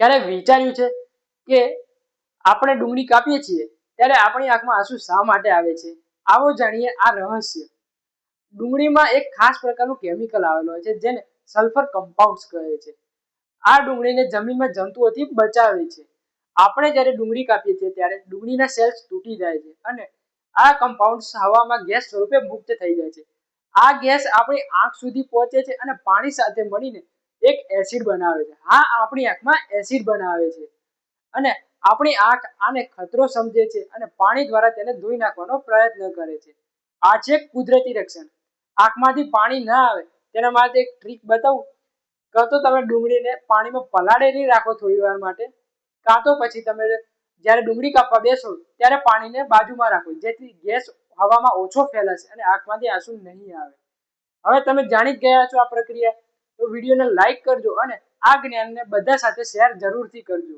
ક્યારે વિચાર્યું છે કે આપણે ડુંગળી કાપીએ છીએ, ત્યારે આપણી આંખમાં આંસુ શા માટે આવે છે? આવો જાણીએ આ રહસ્ય. ડુંગળીમાં એક ખાસ પ્રકારનું કેમિકલ આવેલું હોય છે, જેને સલ્ફર કમ્પાઉન્ડ્સ કહે છે. આ ડુંગળીને જમીનમાં જંતુઓથી બચાવે છે. આપણે જ્યારે ડુંગળી કાપીએ છીએ, ત્યારે ડુંગળીના સેલ્સ તૂટી જાય છે અને આ કમ્પાઉન્ડ્સ હવામાં ગેસ સ્વરૂપે મુક્ત થઈ જાય છે. આ ગેસ આપણી આંખ સુધી પહોંચે છે અને પાણી સાથે મળીને એક એસિડ બનાવે છે. હા, આપણી આંખમાં એસિડ બનાવે છે. અને આપણી આંખ આને ખતરો સમજે છે અને પાણી દ્વારા તેને ધોઈ નાખવાનો પ્રયત્ન કરે છે. આ છે કુદરતી રક્ષણ. આંખમાંથી પાણી ના આવે, તેના માટે એક ટ્રીક બતાવું. કાં તો તમે ડુંગળીને પાણીમાં પલાળેલી રાખો થોડી વાર માટે, કાં તો પછી તમે જ્યારે ડુંગળી કાપવા બેસો ત્યારે પાણીને બાજુમાં રાખો, જેથી ગેસ હવામાં ઓછો ફેલાશે અને આંખમાંથી આંસુ નહીં આવે. હવે તમે જાણી જ ગયા છો આ પ્રક્રિયા. તો વિડીયોને લાઈક કરજો અને આ જ્ઞાનને બધા સાથે શેર જરૂરથી કરજો.